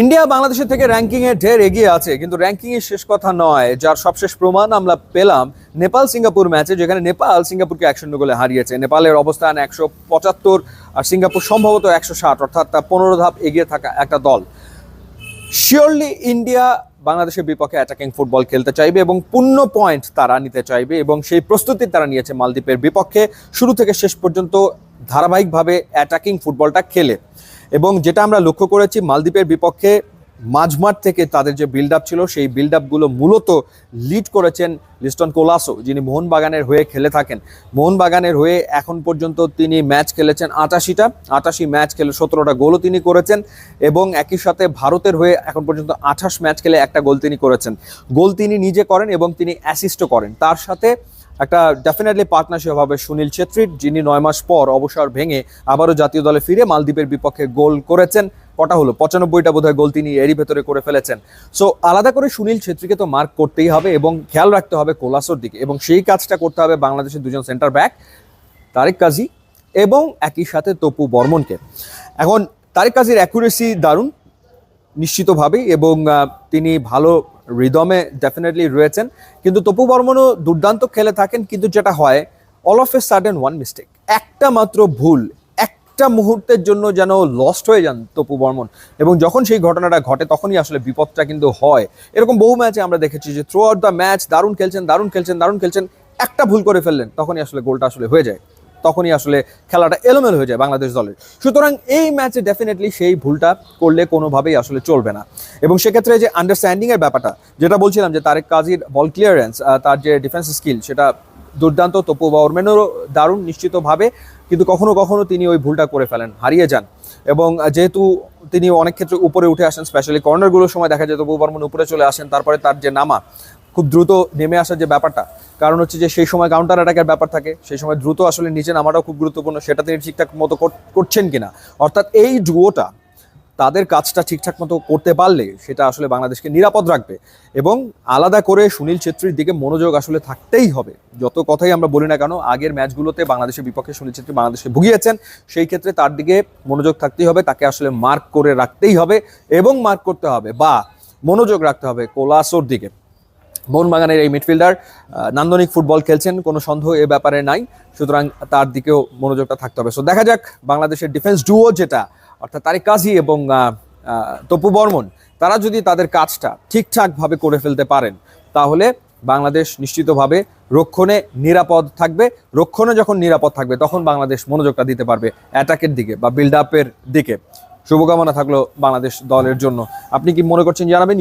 India বাংলাদেশের থেকে ranking এ ঢের এগিয়ে আছে, কিন্তু র্যাঙ্কিং এর শেষ কথা নয়, যার সবশেষ প্রমাণ আমরা পেলাম নেপাল সিঙ্গাপুর ম্যাচে যেখানে নেপাল সিঙ্গাপুরকে এক শূন্য গোলে হারিয়েছে। নেপালের অবস্থান একশো পঁচাত্তর আর সিঙ্গাপুর সম্ভবত একশো ষাট, অর্থাৎ পনেরো ধাপ এগিয়ে থাকা একটা দল। শিওরলি ইন্ডিয়া বাংলাদেশের বিপক্ষে অ্যাটাকিং ফুটবল খেলতে চাইবে এবং পূর্ণ পয়েন্ট তারা নিতে চাইবে এবং সেই প্রস্তুতি তারা নিয়েছে মালদ্বীপের বিপক্ষে। শুরু থেকে শেষ পর্যন্ত ধারাবাহিকভাবে অ্যাটাকিং ফুটবলটা খেলে। এবং যেটা আমরা লক্ষ্য করেছি, মালদ্বীপের বিপক্ষে মাঝমাঠ থেকে তাদের যে বিল্ড আপ ছিল, সেই বিল্ড আপগুলো মূলত লিড করেছেন লিস্টন কোলাসো, যিনি মোহনবাগানের হয়ে খেলে থাকেন। মোহনবাগানের হয়ে এখন পর্যন্ত তিনি ম্যাচ খেলেছেন আটাশিটা, আটাশি ম্যাচ খেলে সতেরোটা গোলও তিনি করেছেন এবং একই সাথে ভারতের হয়ে এখন পর্যন্ত আঠাশ ম্যাচ খেলে একটা গোল তিনি করেছেন। গোল তিনি নিজে করেন এবং তিনি অ্যাসিস্টও করেন। তার সাথে একটা ডেফিনেটলি পার্টনারশিপ হবে সুনীল ছেত্রীর, যিনি নয় মাস পর অবসর ভেঙে আবারও জাতীয় দলে ফিরে মালদ্বীপের বিপক্ষে গোল করেছেন। কটা হলো? পঁচানব্বইটা বোধহয় গোল তিনি এরই ভেতরে করে ফেলেছেন। সো আলাদা করে সুনীল ছেত্রীকে তো মার্ক করতেই হবে এবং খেয়াল রাখতে হবে কোলাসোর দিকে এবং সেই কাজটা করতে হবে বাংলাদেশের দুজন সেন্টার ব্যাক তারেক কাজী এবং একই সাথে তপু বর্মনকে। এখন, তারেক কাজীর অ্যাকুরেসি দারুণ, নিশ্চিতভাবেই এবং তিনি ভালো রিদমে ডেফিনেটলি রয়েছেন। কিন্তু তপু বর্মনও দুর্দান্ত খেলে থাকেন, কিন্তু যেটা হয় all of a sudden one mistake একটা মাত্র ভুল, একটা মুহূর্তের জন্য যেন লস্ট হয়ে যান তপু বর্মন। এবং যখন সেই ঘটনাটা ঘটে, তখনই আসলে বিপদটা কিন্তু হয়। এরকম বহু ম্যাচে আমরা দেখেছি যে থ্রু আউট দ্য ম্যাচ দারুণ খেলছেন দারুণ খেলছেন দারুণ খেলছেন, একটা ভুল করে ফেললেন, তখনই আসলে গোলটা আসলে হয়ে যায়। তখনই আসলে খেলাটা এলোমেলো হয়ে যায় বাংলাদেশ দলের। সুতরাং এই ম্যাচে ডেফিনেটলি সেই ভুলটা করলে কোনোভাবেই আসলে চলবে না। এবং সেক্ষেত্রে যে আন্ডারস্ট্যান্ডিং এর ব্যাপারটা, যেটা বলছিলাম যে তারেক কাজীর বল ক্লিয়ারেন্স তার যে ডিফেন্স স্কিল সেটা দুর্দান্ত, তপু বর্মেনেরও দারুণ নিশ্চিতভাবে, কিন্তু কখনো কখনো তিনি ওই ভুলটা করে ফেলেন, হারিয়ে যান। এবং যেহেতু তিনি অনেক ক্ষেত্রে উপরে উঠে আসেন স্পেশালি কর্নারগুলোর সময় দেখা যায় তপু বর্মন উপরে চলে আসেন, তারপরে তার যে নামা খুব দ্রুত নেমে আসার যে ব্যাপারটা, কারণ হচ্ছে যে সেই সময় কাউন্টার অ্যাটাকের ব্যাপার থাকে, সেই সময় দ্রুত আসলে নিচে নামাটাও খুব গুরুত্বপূর্ণ, সেটা তিনি ঠিকঠাক মতো কর- করছেন কিনা। অর্থাৎ এই ডুয়োটা তাদের কাজটা ঠিকঠাক মতো করতে পারলে সেটা আসলে বাংলাদেশকে নিরাপদ রাখবে এবং আলাদা করে সুনীল ছেত্রীর দিকে মনোযোগ আসলে থাকতেই হবে। যত কথাই আমরা বলি না কেন, আগের ম্যাচগুলোতে বাংলাদেশের বিপক্ষে সুনীল ছেত্রী বাংলাদেশকে ভুগিয়েছেন, সেই ক্ষেত্রে তার দিকে মনোযোগ থাকতেই হবে, তাকে আসলে মার্ক করে রাখতেই হবে এবং মার্ক করতে হবে বা মনোযোগ রাখতে হবে কোলাসোর দিকে। মোহনবাগানের এই মিডফিল্ডার নান্দনিক ফুটবল খেলছেন, কোনো সন্দেহ এ ব্যাপারে নাই, সুতরাং তার দিকেও মনোযোগটা থাকতে হবে। সো দেখা যাক বাংলাদেশের ডিফেন্স ডুও যেটা, অর্থাৎ তারিক কাজী এবং তপু বর্মন, তারা যদি তাদের কাজটা ঠিকঠাকভাবে করে ফেলতে পারেন, তাহলে বাংলাদেশ নিশ্চিতভাবে রক্ষণে নিরাপদ থাকবে। রক্ষণে যখন নিরাপদ থাকবে, তখন বাংলাদেশ মনোযোগটা দিতে পারবে অ্যাটাকের দিকে বা বিল্ড আপের দিকে। শুভকামনা থাকল বাংলাদেশ দলের জন্য। আপনি কি মনে করছেন জানাবেন?